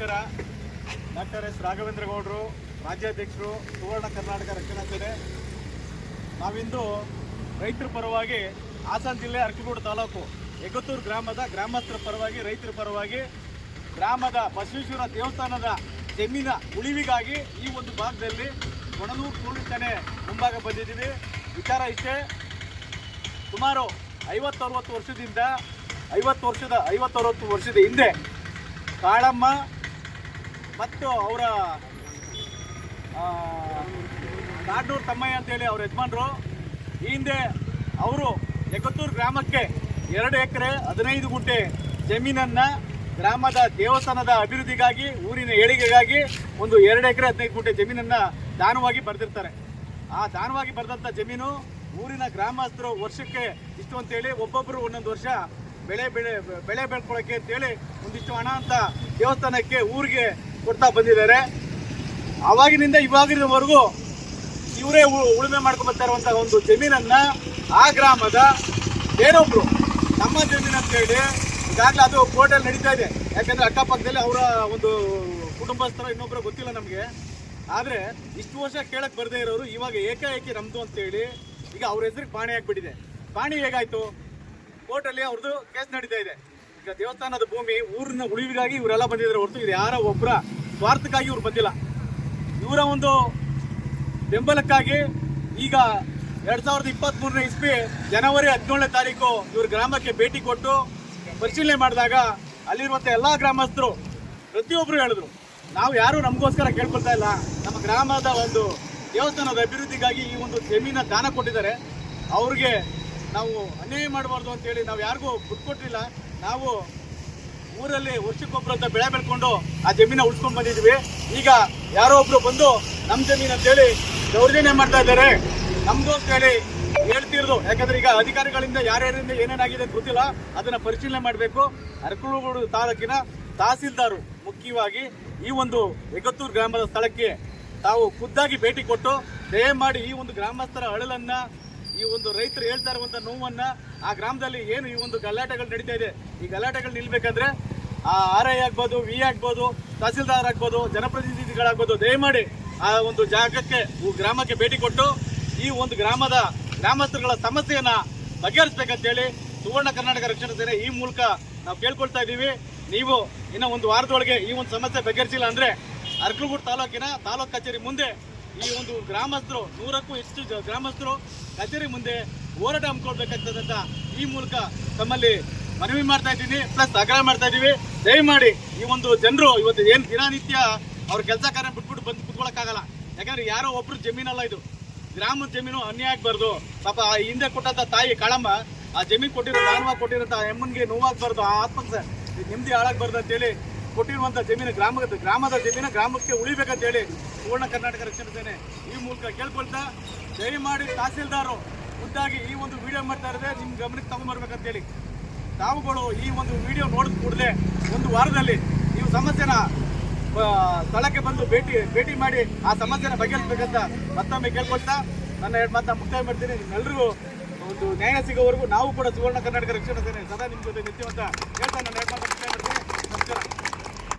ನಮಸ್ಕಾರ doctor S Raghavendra ಗೌಡರು, ರಾಜ್ಯಾಧ್ಯಕ್ಷರು, ಸುವರ್ಣ ಕರ್ನಾಟಕ ರಕ್ಷಣಾ ಸೇನೆ. ನಾವಿಂದು ರೈತರ ಪರವಾಗಿ ಹಾಸನ ಜಿಲ್ಲೆ ಅರಕಗೋಡು ತಾಲೂಕು ಎಗತ್ತೂರು ಗ್ರಾಮದ ಗ್ರಾಮಸ್ಥರ ಪರವಾಗಿ, ರೈತರ ಪರವಾಗಿ ಗ್ರಾಮದ ಬಸವೇಶ್ವರ ದೇವಸ್ಥಾನದ ಜಮೀನ ಉಳಿವಿಗಾಗಿ ಈ ಒಂದು ಭಾಗದಲ್ಲಿ ಕೊಣನೂರು ಪೊಲೀಸ್ ಠಾಣೆ ಮುಂಭಾಗ ಬಂದಿದ್ದೀವಿ. ವಿಚಾರ ಇಷ್ಟೇ, ಸುಮಾರು ಐವತ್ತರವತ್ತು ವರ್ಷದಿಂದ, ಐವತ್ತು ವರ್ಷದ ಐವತ್ತರವತ್ತು ವರ್ಷದ ಹಿಂದೆ ಕಾಳಮ್ಮ ಮತ್ತು ಅವರ ಕಾಡೂರು ತಮ್ಮಯ್ಯ ಅಂತೇಳಿ ಅವ್ರ ಯಜಮಾನರು. ಈ ಹಿಂದೆ ಅವರು ಎಕತ್ತೂರು ಗ್ರಾಮಕ್ಕೆ ಎರಡು ಎಕರೆ ಹದಿನೈದು ಗುಂಟೆ ಜಮೀನನ್ನು ಗ್ರಾಮದ ದೇವಸ್ಥಾನದ ಅಭಿವೃದ್ಧಿಗಾಗಿ, ಊರಿನ ಏಳಿಗೆಗಾಗಿ ಒಂದು ಎರಡು ಎಕರೆ ಹದಿನೈದು ಗುಂಟೆ ಜಮೀನನ್ನು ದಾನವಾಗಿ ಬರೆದಿರ್ತಾರೆ. ಆ ದಾನವಾಗಿ ಬರೆದಂಥ ಜಮೀನು ಊರಿನ ಗ್ರಾಮಸ್ಥರು ವರ್ಷಕ್ಕೆ ಇಷ್ಟು ಅಂತೇಳಿ ಒಬ್ಬೊಬ್ಬರು ಒಂದೊಂದು ವರ್ಷ ಬೆಳೆ ಬೆಳೆ ಬೆಳೆ ಬೆಳ್ಕೊಳ್ಳೋಕ್ಕೆ ಅಂತೇಳಿ ಒಂದಿಷ್ಟು ಹಣ ಅಂತ ದೇವಸ್ಥಾನಕ್ಕೆ ಊರಿಗೆ ಕೊಡ್ತಾ ಬಂದಿದ್ದಾರೆ. ಆವಾಗಿನಿಂದ ಇವಾಗಿನವರೆಗೂ ಇವರೇ ಉಳುಮೆ ಮಾಡ್ಕೊಂಡು ಬರ್ತಾ ಇರುವಂತ ಒಂದು ಜಮೀನನ್ನ ಆ ಗ್ರಾಮದ ಬೇರೊಬ್ರು, ನಮ್ಮ ಜಮೀನು ಅಂತ ಹೇಳಿ ಈಗಾಗಲೇ ಅದು ಕೋರ್ಟಲ್ಲಿ ನಡೀತಾ ಇದೆ. ಯಾಕಂದ್ರೆ ಅಕ್ಕಪಕ್ಕದಲ್ಲಿ ಅವರ ಒಂದು ಕುಟುಂಬಸ್ಥರ ಇನ್ನೊಬ್ಬರು ಗೊತ್ತಿಲ್ಲ ನಮಗೆ. ಆದ್ರೆ ಇಷ್ಟು ವರ್ಷ ಕೇಳಕ್ ಬರದೇ ಇರೋರು ಇವಾಗ ಏಕಾಏಕಿ ನಮ್ದು ಅಂತೇಳಿ ಈಗ ಅವ್ರ ಹೆಸರಿಗೆ ಪಾಣಿ ಆಗ್ಬಿಟ್ಟಿದೆ. ಪಾಣಿ ಹೇಗಾಯ್ತು? ಕೋರ್ಟಲ್ಲಿ ಅವ್ರದ್ದು ಕೇಸ್ ನಡೀತಾ ಇದೆ. ಈಗ ದೇವಸ್ಥಾನದ ಭೂಮಿ, ಊರಿನ ಉಳಿವಿಗಾಗಿ ಇವರೆಲ್ಲ ಬಂದಿದ್ದಾರೆ. ಹೊರತು ಇದು ಯಾರ ಒಬ್ಬರ ಸ್ವಾರ್ಥಕ್ಕಾಗಿ ಇವ್ರು ಬಂದಿಲ್ಲ. ಇವರ ಒಂದು ಬೆಂಬಲಕ್ಕಾಗಿ ಈಗ ಎರಡು ಸಾವಿರದ ಇಪ್ಪತ್ತ್ ಮೂರನೇ ಇಸ್ವಿ ಜನವರಿ ಹದಿನೇಳನೇ ತಾರೀಕು ಇವ್ರ ಗ್ರಾಮಕ್ಕೆ ಭೇಟಿ ಕೊಟ್ಟು ಪರಿಶೀಲನೆ ಮಾಡಿದಾಗ ಅಲ್ಲಿರುವಂಥ ಎಲ್ಲ ಗ್ರಾಮಸ್ಥರು ಪ್ರತಿಯೊಬ್ಬರು ಹೇಳಿದ್ರು. ನಾವು ಯಾರು ನಮಗೋಸ್ಕರ ಕೇಳ್ಕೊಳ್ತಾ ಇಲ್ಲ. ನಮ್ಮ ಗ್ರಾಮದ ಒಂದು ದೇವಸ್ಥಾನದ ಅಭಿವೃದ್ಧಿಗಾಗಿ ಈ ಒಂದು ಜಮೀನ ದಾನ ಕೊಟ್ಟಿದ್ದಾರೆ. ಅವ್ರಿಗೆ ನಾವು ಅನ್ಯಾಯ ಮಾಡಬಾರ್ದು ಅಂತೇಳಿ ನಾವು ಯಾರಿಗೂ ಬಿಟ್ಕೊಟ್ಟಿಲ್ಲ ನಾವು ಊರಲ್ಲಿ ವರ್ಷಕ್ಕೊಬ್ರು ಅಂತ ಬೆಳೆ ಬೆಳ್ಕೊಂಡು ಆ ಜಮೀನ ಉಳ್ಸ್ಕೊಂಡ್ ಬಂದಿದ್ವಿ. ಈಗ ಯಾರೋ ಒಬ್ರು ಬಂದು ನಮ್ಮ ಜಮೀನ್ ಅಂತೇಳಿ ದೌರ್ಜನ್ಯ ಮಾಡ್ತಾ ಇದ್ದಾರೆ. ನಮ್ದು ಅಂತ ಹೇಳಿ ಹೇಳ್ತಿರೋದು. ಯಾಕಂದ್ರೆ ಈಗ ಅಧಿಕಾರಿಗಳಿಂದ ಯಾರ್ಯಾರಿಂದ ಏನೇನಾಗಿದೆ ಅಂತ ಗೊತ್ತಿಲ್ಲ. ಅದನ್ನ ಪರಿಶೀಲನೆ ಮಾಡಬೇಕು. ಅರಕಲಗೂಡು ತಾಲೂಕಿನ ತಹಸೀಲ್ದಾರು ಮುಖ್ಯವಾಗಿ ಈ ಒಂದು ಎಗತ್ತೂರು ಗ್ರಾಮದ ಸ್ಥಳಕ್ಕೆ ತಾವು ಖುದ್ದಾಗಿ ಭೇಟಿ ಕೊಟ್ಟು, ದಯಮಾಡಿ ಈ ಒಂದು ಗ್ರಾಮಸ್ಥರ ಅಳಲನ್ನ ಈ ಒಂದು ರೈತರು ಹೇಳ್ತಾ ಇರುವಂತ ನೋವನ್ನ ಆ ಗ್ರಾಮದಲ್ಲಿ ಏನು ಈ ಒಂದು ಗಲಾಟೆಗಳು ನಡೀತಾ ಇದೆ? ಈ ಗಲಾಟೆಗಳು ನಿಲ್ಬೇಕಂದ್ರೆ ಆ ಆರ್ ಐ ಆಗ್ಬೋದು, ವಿ ಆಗ್ಬೋದು, ತಹಸೀಲ್ದಾರ್ ಆಗ್ಬೋದು, ಜನಪ್ರತಿನಿಧಿಗಳಾಗ್ಬೋದು, ದಯಮಾಡಿ ಆ ಒಂದು ಜಾಗಕ್ಕೆ ಗ್ರಾಮಕ್ಕೆ ಭೇಟಿ ಕೊಟ್ಟು ಈ ಒಂದು ಗ್ರಾಮದ ಗ್ರಾಮಸ್ಥರುಗಳ ಸಮಸ್ಯೆಯನ್ನ ಬಗೆಹರಿಸ್ಬೇಕಂತೇಳಿ ಸುವರ್ಣ ಕರ್ನಾಟಕ ರಕ್ಷಣಾ ಸೇನೆ ಈ ಮೂಲಕ ನಾವು ಕೇಳ್ಕೊಳ್ತಾ ಇದ್ದೀವಿ. ನೀವು ಇನ್ನೂ ಒಂದು ವಾರದೊಳಗೆ ಈ ಒಂದು ಸಮಸ್ಯೆ ಬಗೆಹರಿಸಿಲ್ಲ ಅಂದ್ರೆ ಅರ್ಕಲಗೂಡು ತಾಲೂಕಿನ ತಾಲೂಕು ಕಚೇರಿ ಮುಂದೆ ಈ ಒಂದು ಗ್ರಾಮಸ್ಥರು, ನೂರಕ್ಕೂ ಹೆಚ್ಚು ಗ್ರಾಮಸ್ಥರು ಕಚೇರಿ ಮುಂದೆ ಹೋರಾಟ ಹಮ್ಮಿಕೊಳ್ಬೇಕಾಗ್ತದಂತ ಈ ಮೂಲಕ ತಮ್ಮಲ್ಲಿ ಮನವಿ ಮಾಡ್ತಾ ಇದ್ದೀನಿ. ಪ್ಲಸ್ ಆಗ್ರಹ ಮಾಡ್ತಾ ಇದ್ದೀವಿ. ದಯಮಾಡಿ ಈ ಒಂದು ಜನರು ಇವತ್ತು ಏನು ದಿನನಿತ್ಯ ಅವ್ರ ಕೆಲಸ ಕಾರ್ಯ ಬಿಟ್ಬಿಟ್ಟು ಬಂದು ಕುತ್ಕೊಳಕ್ಕಾಗಲ್ಲ. ಯಾಕಂದ್ರೆ ಯಾರೋ ಒಬ್ರು ಜಮೀನಲ್ಲ ಇದು. ಗ್ರಾಮದ ಜಮೀನು ಅನ್ಯಾಯ ಆಗ್ಬಾರ್ದು. ಪಾಪ ಆ ಹಿಂದೆ ಕೊಟ್ಟಂತ ತಾಯಿ ಕಳಮ್ಮ, ಆ ಜಮೀನು ಕೊಟ್ಟಿರೋ ದಾನವಾಗಿ ಕೊಟ್ಟಿರೋಂಥ ಎಮ್ಮನ್ಗೆ ನೋವಾಗಬಾರ್ದು, ಆ ಆತ್ಮಕ್ಕೆ ನೆಮ್ಮದಿ ಹಾಳಾಗಬಾರ್ದು ಅಂತೇಳಿ ಕೊಟ್ಟಿರುವಂತ ಜಮೀನು ಗ್ರಾಮದ ಗ್ರಾಮದ ಜಮೀನು ಗ್ರಾಮಕ್ಕೆ ಉಳಿಬೇಕಂತ ಹೇಳಿ ಪೂರ್ಣ ಕರ್ನಾಟಕ ರಕ್ಷಣಾ ಸೇನೆ ಈ ಮೂಲಕ ಕೇಳ್ಕೊಳ್ತಾ, ದಯಮಾಡಿ ತಹಸೀಲ್ದಾರು ಖುದ್ದಾಗಿ ಈ ಒಂದು ವಿಡಿಯೋ ಮಾಡ್ತಾ ಇರೋದೇ ನಿಮ್ಮ ಗಮನಕ್ಕೆ ತಗೊಂಡ್ಬರ್ಬೇಕಂತೇಳಿ ತಾವುಗಳು ಈ ಒಂದು ವಿಡಿಯೋ ನೋಡಿದ ಕೂಡಲೇ ಒಂದು ವಾರದಲ್ಲಿ ನೀವು ಸಮಸ್ಯೆನ ಸ್ಥಳಕ್ಕೆ ಬಂದು ಭೇಟಿ ಭೇಟಿ ಮಾಡಿ ಆ ಸಮಸ್ಯೆನ ಬಗೆಹರಿಸ್ಬೇಕಂತ ಮತ್ತೊಮ್ಮೆ ಕೇಳ್ಕೊಳ್ತಾ, ನನ್ನ ಎರಡು ಮಾತನ್ನ ಮುಕ್ತಾಯ ಮಾಡ್ತೀನಿ. ನಿಮ್ಮೆಲ್ಲರಿಗೂ ಒಂದು ನ್ಯಾಯ ಸಿಗೋವರೆಗೂ ನಾವು ಕೂಡ ಸುವರ್ಣ ಕರ್ನಾಟಕ ರಕ್ಷಣಾ ಸೇನೆ ಸದಾ ನಿಮ್ಮ ಜೊತೆ ನಿತ್ಯವಂತ ಹೇಳ್ತಾ ನನ್ನ ಎರಡು ಮಾತನ್ನ ಮುಕ್ತಾಯ ಮಾಡ್ತೀನಿ. ನಮಸ್ಕಾರ.